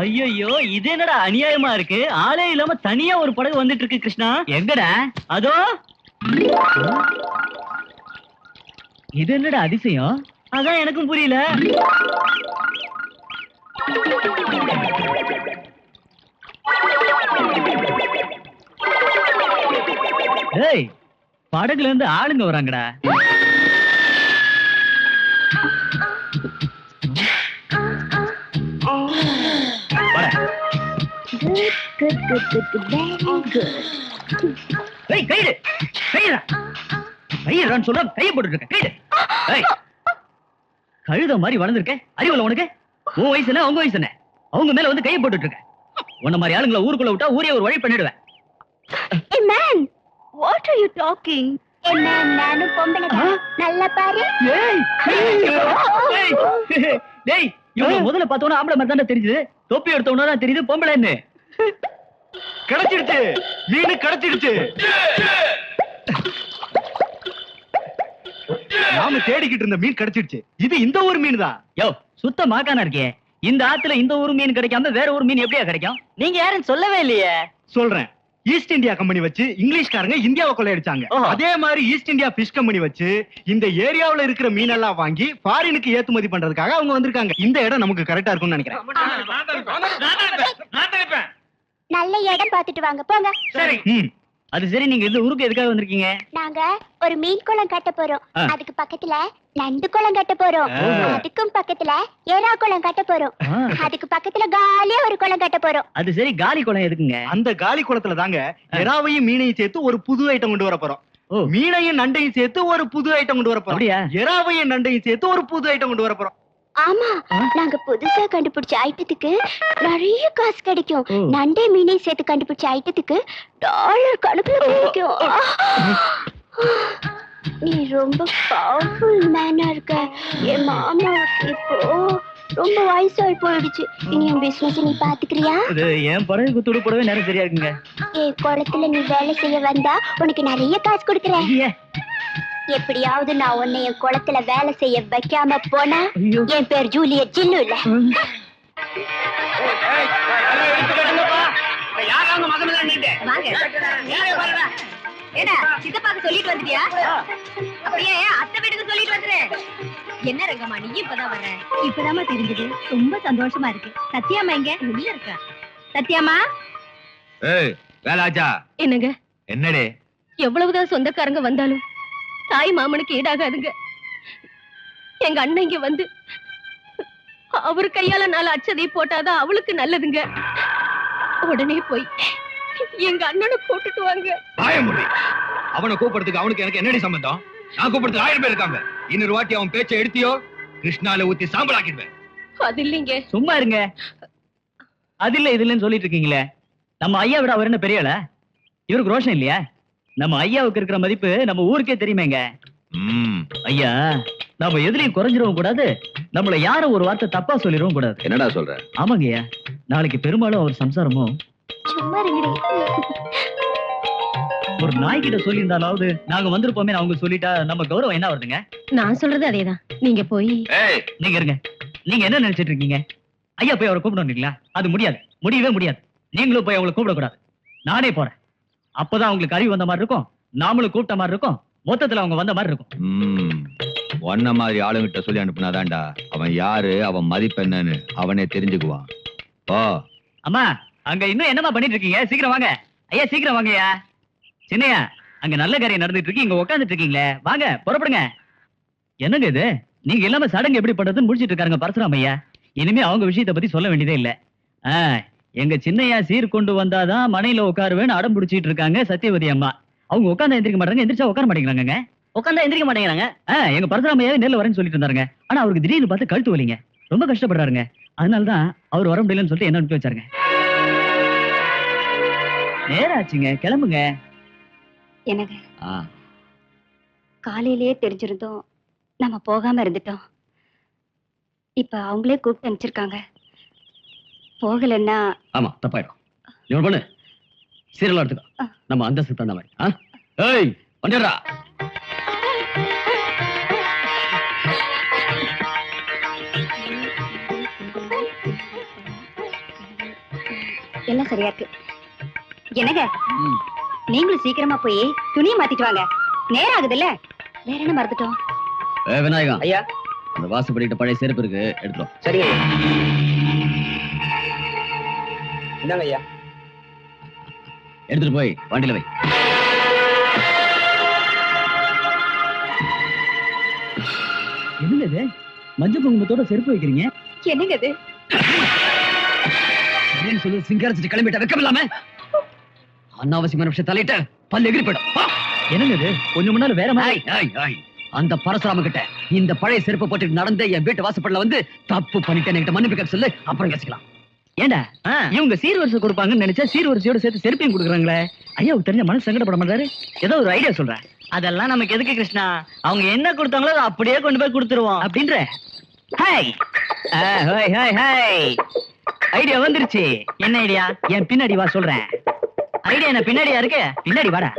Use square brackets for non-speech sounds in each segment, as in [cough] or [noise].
ஐயோ இது என்னடா அநியாயமா இருக்கு? ஆளே இல்லாம தனியா ஒரு படகு வந்துட்டு இருக்கு கிருஷ்ணா. எங்கடா? அதோ. இது என்னடா அதிசயம்? அதான் எனக்கும் புரியல. ஏய் படகுல இருந்து ஆளுங்க வராங்கடா. Good, good, good, good, very good. ஏய் கைடு கைடா கையிடான்னு சொல்ற கையை போட்டுட்டு இருக்க கைடு ஏய். கழுத மாதிரி வளர்ந்துருக்க. அறிவுல உனக்கு? உன் வயசு என்ன உங்க வயசு என்ன? அவங்க மேல வந்து கையை போட்டுட்டு இருக்க உன்ன மாதிரி ஆளுங்களை ஊருக்குள்ள விட்டா ஊரே ஒரு வழி பண்ணிடுவேன். Hey man, what are you talking? Hey man, நானும் பொம்பளை. நல்லா பாரு. ஏய் [laughs] டேய் இவங்க முதல்ல பார்த்தோன்னா ஆம்பளை மாதிரி தானே தெரிஞ்சது தொப்பி எடுத்த உடனே தான் தெரியுது பொம்பளைன்னு. கிடைச்சிடுச்சு. மீன் கிடைச்சிடுச்சு. நாம தேடிக்கிட்டு இருந்த மீன் கிடைச்சிடுச்சு. இது இந்த ஊர் மீன் தான் யோ சுத்த மாக்கானா இருக்கே. இந்த ஆத்துல இந்த ஊர் மீன் கிடைக்காம வேற ஒரு மீன் எப்படியா கிடைக்கும்? நீங்க யாரும் சொல்லவே இல்லையே. சொல்றேன். ஈஸ்ட் இந்தியா கம்பெனி வச்சு இங்கிலீஷ்காரங்க இந்தியாவை கொள்ளையடிச்சாங்க. அதே மாதிரி ஈஸ்ட் இந்தியா பிஷ் கம்பெனி வச்சு இந்த ஏரியாவுல இருக்கிற மீனெல்லாம் வாங்கி ஃபாரினுக்கு ஏற்றுமதி பண்றதுக்காக அவங்க வந்திருக்காங்க. இந்த இடம் நமக்கு கரெக்டா இருக்கும்னு நினைக்கிறேன். நல்ல இடம் பார்த்துட்டு வாங்க போங்க. சரி. அது சரி நீங்க இந்த ஊருக்கு எதுக்காக வந்திருக்கீங்க? நாங்க ஒரு மீன் குளம் கட்ட போறோம். அதுக்கு பக்கத்துல நண்டு குளம் கட்ட போறோம். அதுக்கும் பக்கத்துல ஏரா குளம் கட்ட போறோம். அதுக்கு பக்கத்துல காலியா ஒரு குளம் கட்ட போறோம். அது சரி காலி குளம் எதுக்குங்க? அந்த காலி குளத்துல தாங்க எறாவையும் மீனையும் சேர்த்து ஒரு புது ஐட்டம் கொண்டு வர போறோம். ஓ. மீனையும் நண்டையும் சேர்த்து ஒரு புது ஐட்டம் கொண்டு வர போறோம். எறாவையும் நண்டையும் சேர்த்து ஒரு புது ஐட்டம் கொண்டு வர போறோம். ஆமா? நாங்க புதுசா கண்டுபிடிச்ச ஐட்டத்துக்கு நிறைய காசு கிடைக்கும். நண்டை மீனை சேர்த்து கண்டுபிடிச்ச ஐட்டத்துக்கு டாலர் கணக்குல கிடைக்கும். நீ ரொம்ப பவர்ஃபுல் மேனா இருக்க. என் மாமா இப்போ ரொம்ப வயசாகி போயிடுச்சு. இனி என் பிசினஸ் நீ பாத்துக்கிறியா? என் படகுக்கு துடு போடவே நேரம் சரியா இருக்குங்க என் குளத்துல நீ வேலை செய்ய வந்தா உனக்கு நிறைய காசு கொடுக்குறேன். எப்படியாவது நான் உன்னை என் குளத்துல வேலை செய்ய வைக்காம போனா என் பேர் ஜூலியட் ஜில்லு இல்ல. ஏடா சித்தப்பாக்கு சொல்லிட்டு வந்துட்டியா? அப்படியே அத்தை வீட்டுக்கு சொல்லிட்டு வந்துரு. என்ன ரங்கம்மா நீ இப்பதான் வர்ற? இப்பதாம்மா தெரிஞ்சது. ரொம்ப சந்தோஷமா இருக்கு. சத்யாம்மா எங்க? உள்ள இருக்கா? சத்யாம்மா? ஏய் வேலாச்சா என்னங்க? என்னடே? எவ்வளவுதான் சொந்தக்காரங்க வந்தாலும் தாய் மாமனுக்கு ஈடாகாதுங்க. எங்க அண்ணன் இங்க வந்து அவரு கையால நாலு அச்சதை போட்டாதான் அவளுக்கு நல்லதுங்க. உடனே போய் எங்க அண்ணனை போட்டுட்டு வாங்க. பாயமுடி அவனை கூப்பிடுறதுக்கு அவனுக்கு எனக்கு என்னடி சம்பந்தம்? நான் கூப்பிடுறதுக்கு ஆயிரம் பேர் இருக்காங்க. இன்னொரு வாட்டி அவன் பேச்சை எடுத்தியோ கிருஷ்ணால ஊத்தி சாம்பல் ஆக்கிடுவேன் அது இல்லைங்க. சும்மா இருங்க. அது இல்ல இது இல்லைன்னு சொல்லிட்டு இருக்கீங்களே. நம்ம ஐயா விட அவர் என்ன பெரிய ஆளா? இவருக்கு ரோஷன் இல்லையா? நம்ம ஐயாவுக்கு இருக்கிற மதிப்பு நம்ம ஊருக்கே தெரியுமேங்க. ஐயா நம்ம எதிரையும் குறைஞ்சிடவும் கூடாது. நம்மள யாரும் ஒரு வார்த்தை தப்பா சொல்லிடவும் கூடாது. என்னடா சொல்ற? ஆமாங்க ஐயா நாளைக்கு பெரும்பாலும் அவர் சம்சாரமும் ஒரு நாய்கிட்ட சொல்லியிருந்தாலாவது நாங்க வந்திருப்போமே அவங்க சொல்லிட்டா நம்ம கௌரவம் என்ன வருதுங்க? நான் சொல்றது அதேதான். நீங்க போய் ஏய். நீங்க இருங்க. நீங்க என்ன நினைச்சிட்டு இருக்கீங்க? ஐயா போய் அவரை கூப்பிடணுங்களா அது முடியாது. முடியவே முடியாது. நீங்களும் போய் அவங்களை கூப்பிடக்கூடாது. நானே போறேன். அப்பதான் அவங்களுக்கு அறிவு வந்த மாதிரி இருக்கும். நாமளும் கூப்பிட்ட மாதிரி இருக்கும். மொத்தத்துல அவங்க வந்த மாதிரி இருக்கும். ம், உன்ன மாதிரி ஆளுங்கிட்ட சொல்லி அனுப்புனாதான்டா. அவன் யாரு அவன் மதிப்பு என்னன்னு அவனே தெரிஞ்சுக்குவான். ஓ அம்மா அங்க இன்னும் என்னம்மா பண்ணிட்டு இருக்கீங்க சீக்கிரம் வாங்க. ஐயா சீக்கிரம் வாங்கய்யா. சின்னையா அங்க நல்ல காரியம் நடந்துட்டு இருக்கு இங்க உட்காந்துட்டு இருக்கீங்களே வாங்க புறப்படுங்க. என்னங்க இது? நீங்க இல்லாம சடங்கு எப்படி பண்றதுன்னு முடிச்சிட்டு இருக்காருங்க பரசுராம் ஐயா. இனிமே அவங்க விஷயத்தை பத்தி சொல்ல வேண்டியதே இல்ல. ஆ, எங்க சின்னையா சீர் கொண்டு வந்தாதான் மனையில உட்காருவேன்னு அடம் பிடிச்சிட்டு இருக்காங்க சத்தியவதி அம்மா. அவங்க உட்காந்தா எந்திரிக்க மாட்டாங்க எந்திரிச்சா உட்கார மாட்டேங்கிறாங்க உட்காந்தா எந்திரிக்க மாட்டேங்கிறாங்க? எங்க பரசுராமையாவே நேர்ல வரேன்னு சொல்லிட்டு இருந்தாருங்க. ஆனா அவருக்கு திடீர்னு பார்த்து கழுத்து வலிங்க. ரொம்ப கஷ்டப்படுறாருங்க. அதனாலதான் அவர் வர முடியலன்னு சொல்லிட்டு என்ன அனுப்பி வச்சாருங்க. நேரம் ஆச்சுங்க கிளம்புங்க. எனக்கு ஆ, காலையிலேயே தெரிஞ்சிருந்தோம். நம்ம போகாம இருந்துட்டோம். இப்ப அவங்களே கூப்பிட்டு அனுப்பிச்சிருக்காங்க. போகலன்னா? ஆமா தப்பாயிடும். நீ ஒண்ணு பண்ணு சீரியல் எடுத்துக்கோ. நம்ம அந்தஸ்து தகுந்த மாதிரி? ஏய் வந்துடுறா. எல்லாம் சரியா இருக்கு. என்னங்க? நீங்களும் சீக்கிரமா போய் துணியை மாத்திட்டு வாங்க. நேரம் ஆகுதுல்ல? வேற என்ன மறந்துட்டோம்? விநாயகம் ஐயா. அந்த வாசப்படிக்கிட்ட பழைய செருப்பு இருக்கு எடுத்துரும் சரிங்க இந்தாங்க ஐயா. எடுத்துட்டு போய் வண்டியில வை. என்னங்க இது? மஞ்சள் குங்குமத்தோட செருப்பு வைக்கிறீங்க? என்னங்க இது? ஏன் சொல்லு சிங்காரச்சிட்டு கிளம்பிட்ட வெக்கம் இல்லாம? அனாவசியமான விஷயம் தலையிட்ட பல்லு எகிரி போயிடும்! என்னங்க இது? கொஞ்சம் முன்னால வேற மாதிரி. அந்த பரசுராம கிட்ட இந்த பழைய செருப்பு போட்டுட்டு நடந்து என் வீட்டு வாசப்படல வந்து தப்பு பண்ணிட்டேன் என்கிட்ட மன்னிப்பு கேட்க சொல்லு அப்புறம் யோசிக்கலாம் ஏண்டா? இவங்க சீர்வரிசை கொடுப்பாங்கன்னு நினைச்சா சீர்வரிசையோட சேர்த்து செருப்பையும் கொடுக்குறாங்களே. ஐயாவுக்கு தெரிஞ்ச மனசு சங்கடப்பட மாட்டாரு? ஏதோ ஒரு ஐடியா சொல்றேன் அதெல்லாம் நமக்கு எதுக்கு கிருஷ்ணா? அவங்க என்ன கொடுத்தாங்களோ அதை அப்படியே கொண்டு போய் கொடுத்துருவோம். அப்படின்ற? Hi. Hi hi hi. Idea வந்துருச்சு. என்ன ஐடியா என் பின்னாடி வா சொல்றேன். ஐடியா என்ன பின்னாடியா இருக்கு? பின்னாடி வாடா.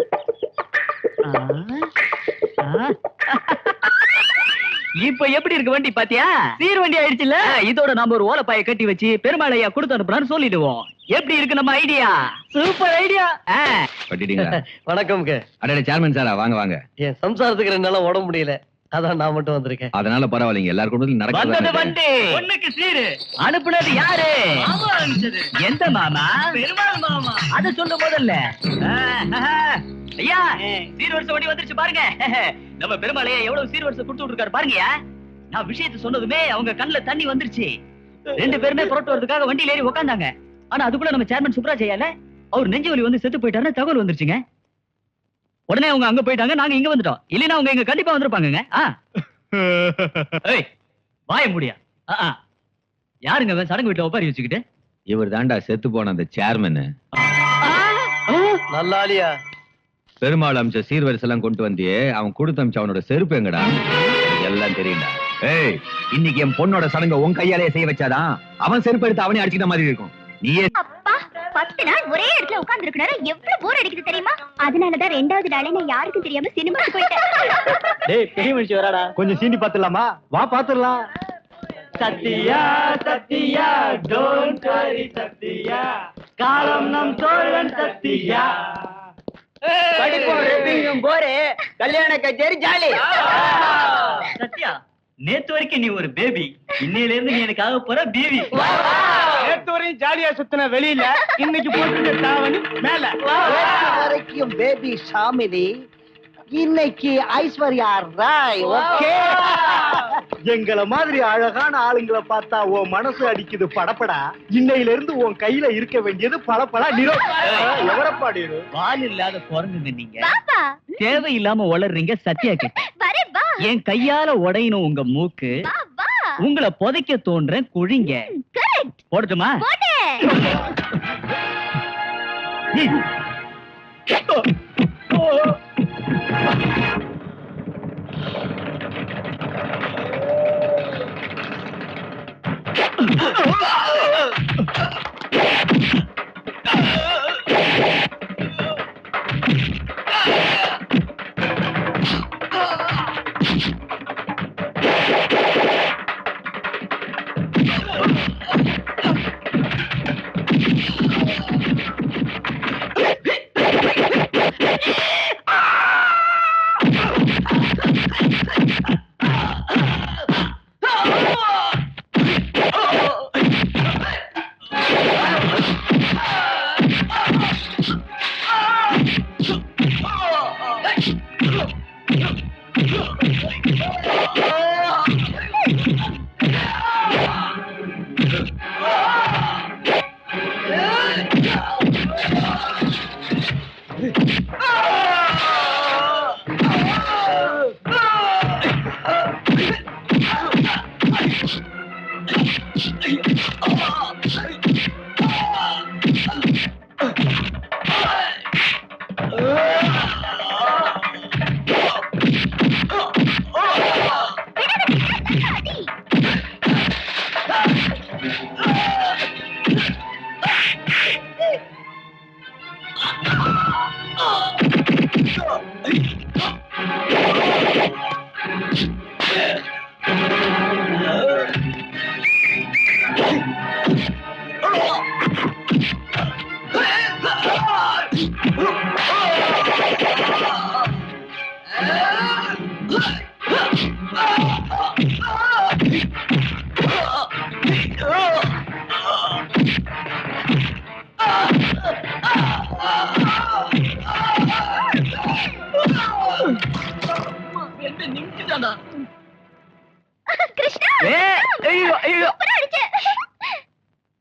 இப்ப எப்படி இருக்கு வண்டி பாத்தியா? சீர் வண்டி ஆயிடுச்சுல்ல? ஆ, இதோட நாம ஒரு ஓலப்பாய கட்டி வச்சு பெருமாள் ஐயா கொடுத்து அனுப்புறான்னு சொல்லிடுவோம். எப்படி இருக்கு நம்ம ஐடியா? சூப்பர் ஐடியா வணக்கம்ங்க அடடே சேர்மன் சாரா வாங்க வாங்க. என் சம்சாரத்துக்கு ரெண்டு நாளா உடம்பு முடியல. அதான் நான் மட்டும் வந்திருக்கேன். அதனால பரவாயில்லைங்க. எல்லார் குடும்பத்திலும் வந்தது நடக்கிறது வண்டி. பொண்ணுக்கு சீரு. அனுப்புனது யாரு? எந்த மாமா? பெருமாள் மாமா. அத சொல்ல முதல்ல. ஐயா சீர்வரிசை வண்டி வந்துருச்சு பாருங்க. [laughs] நம்ம பெருமாளையா எவ்வளவு சீர்வரிசை கொடுத்து விட்டுருக்காரு பாருங்கயா நான் விஷயத்தை சொன்னதுமே அவங்க கண்ணுல தண்ணி வந்துருச்சு. ரெண்டு பேருமே புரட்டு வரதுக்காக வண்டியில ஏறி உக்காந்தாங்க. ஆனா அதுக்குள்ள நம்ம சேர்மன் சுப்ராஜ் ஐயால அவர் நெஞ்சு வலி வந்து செத்து போயிட்டாருன்னு தகவல் வந்துருச்சுங்க. உடனே அவங்க அங்க போயிட்டாங்க நாங்க இங்க வந்துட்டோம். இல்லைன்னா அவங்க இங்க கண்டிப்பா [laughs] ஏய் வாய முடியா. யாருங்க சடங்கு வீட்டுல ஒப்பாரி வச்சுக்கிட்டு? இவர் தாண்டா செத்து போன அந்த சேர்மன் நல்லாலியா. பெருமாள் அமிச்ச சீர்வரிசை எல்லாம் கொண்டு வந்தியே அவன் கொடுத்து அமிச்ச அவனோட செருப்பு எங்கடா? எல்லாம் தெரியும்டா. ஏய் இன்னைக்கு என் பொண்ணோட சடங்க உன் கையாலே செய்ய வச்சாதான் அவன் செருப்பு எடுத்து அவனே அடிச்சுக்கிட்ட மாதிரி இருக்கும். நீயே பத்து நாள் ஒரே இடத்துல உட்கார்ந்து இருக்கணும் எவ்வளவு போர் அடிக்குது தெரியுமா? அதனாலதான் ரெண்டாவது நாளே நான் யாருக்கும் தெரியாம சினிமாக்கு போயிட்டேன். டேய் பெரிய மனுஷன் வராடா. கொஞ்சம் சீண்டி பாத்துடலாமா? வா பாத்துடலாம். Sathya Sathya don't worry Sathya. காலம் நம் தோழன் சத்தியா. படிப்போம் போரே. கல்யாண கச்சேரி ஜாலி. சத்யா நேத்து வரைக்கும் நீ ஒரு பேபி இன்னையில இருந்து நீ எனக்காக போற பேபி நேத்து வரையும் ஜாலியா சுத்தின வெளியில இன்னைக்கு போட்டு தாவணி மேல. வரைக்கும் பேபி ஷாமிலி இன்னைக்கு ஐஸ்வர்யா ராய் ஓகே? எங்களை மாதிரி அழகான ஆளுங்களை பார்த்தா உன் மனசு அடிக்குது படப்படா. இன்னையில இருந்து உன் கையில இருக்க வேண்டியது பளபளா நிரோ எவரப்பாடிரு வால் இல்லாத குரங்குங்க நீங்க. பாப்பா தேவையில்லாம உளறீங்க சத்யா கிட்ட. [laughs] என் கையால உடையணும் உங்க மூக்கு. உங்களை புதைக்க தோன்றேன் குழிங்க. போடுச்சுமா Oh! Oh!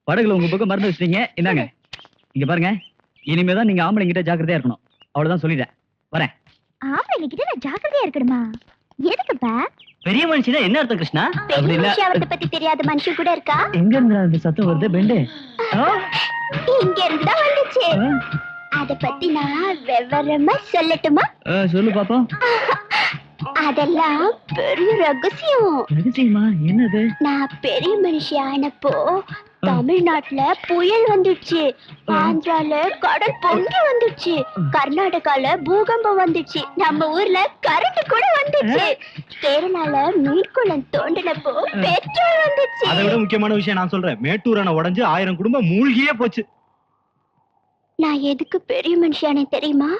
படகுல உங்க பக்கம் மறந்து வச்சிட்டீங்க. இந்தாங்க. இங்க பாருங்க. இனிமேதான் நீங்க ஆம்பளைங்கிட்ட ஜாக்கிரதையா இருக்கணும். அவ்வளவுதான் சொல்லிட்டேன். ஆம்பளைங்க கிட்ட நான் ஜாக்கிரதையா இருக்கணுமா? எதுக்குப்பா? பெரிய மனுஷனா என்ன அர்த்தம் கிருஷ்ணா? அவர்த்த பத்தி தெரியாத மனுஷன் கூட இருக்கா? எங்க இருந்து அந்த சத்தம் வருது? பெண்டு. இங்க இருந்து தான் வந்துச்சு அத பத்தி நான் விவரமா சொல்லட்டுமா? சொல்லு பாப்போம். அதெல்லாம் பெரிய ரகசியம். ரகசியமா? என்னது? நான் பெரிய மனுஷி ஆனப்போ தமிழ்நாட்டுல புயல் வந்துடுச்சு ஆந்திரால கடல் பொங்கி வந்துடுச்சு கர்நாடகால பூகம்பம் வந்துச்சு. நம்ம ஊர்ல கரண்ட் கூட வந்துச்சு. கேரளால மீன்குளம் தோண்டினப்போ பெட்ரோல் வந்துச்சு. அதை விட முக்கியமான விஷயம் நான் சொல்றேன். மேட்டூர் அணை உடைஞ்சு ஆயிரம் குடும்பம் மூழ்கியே போச்சு. நான் எதுக்கு பெரிய மனுஷியானே தெரியுமா?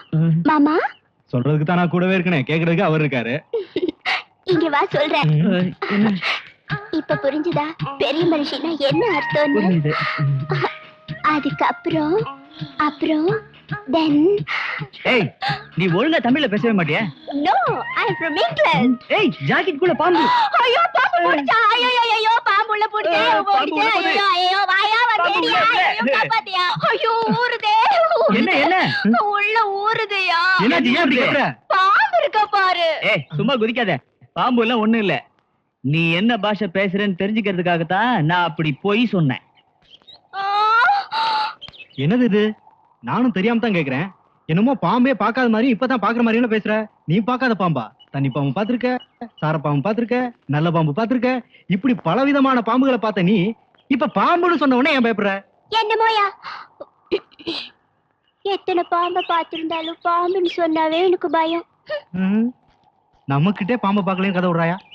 மாமா? சொல்றதுக்கு தான் நான் கூடவே இருக்கனே. கேக்குறதுக்கு அவர் இருக்காரு. இங்க வா சொல்றேன். இப்ப புரிஞ்சுதா? பெரிய மனுஷினா என்ன அர்த்தம்னு? புரியுது. அதுக்கப்புறம் அப்புறம் தென் ஏய் நீ ஒழுங்கா தமிழ்ல பேசவே மாட்டியா? No I am from England ஏய் ஜாக்கெட் கூட பாம்பு. ஐயோ பாம்பு புடிச்சா? ஐயோ பாம்பு உள்ள புடிச்சே. போகுது. ஐயோ ஐயோ வாயா வந்தேடியா. ஐயோ காப்பாத்தியா? ஐயோ ஊறுதே என்ன என்ன? உள்ள ஊறுதையா? என்னாச்சு ஏன் அப்படி கத்துற பாம்பு இருக்க பாரு. ஏய் சும்மா குதிக்காத. பாம்பு எல்லாம் ஒண்ணும் இல்ல. நீ என்ன பாஷை பேசுறேன்னு தெரிஞ்சுக்கிறதுக்காகத்தான் நான் அப்படி போய் சொன்னேன்! என்னது இது? நானும் தெரியாம தான் கேக்குறேன். என்னமோ பாம்பே பார்க்காத மாதிரி இப்பதான் பாக்குற மாதிரி எல்லாம் பேசுற. நீ பார்க்காத பாம்பா. தண்ணி பாம்பு பாத்திருக்க சார பாம்பு பாத்திருக்க நல்ல பாம்பு பாத்திருக்க இப்படி பலவிதமான பாம்புகளை பார்த்த நீ இப்ப பாம்புன்னு சொன்ன உடனே ஏன் பயப்படுற? என்னமோயா எத்தனை பாம்பை பார்த்திருந்தாலும் பாம்புன்னு சொன்னாவே எனக்கு பயம். நம்ம கிட்டே பாம்பை பார்க்கலையும் கதை விடுறாயா?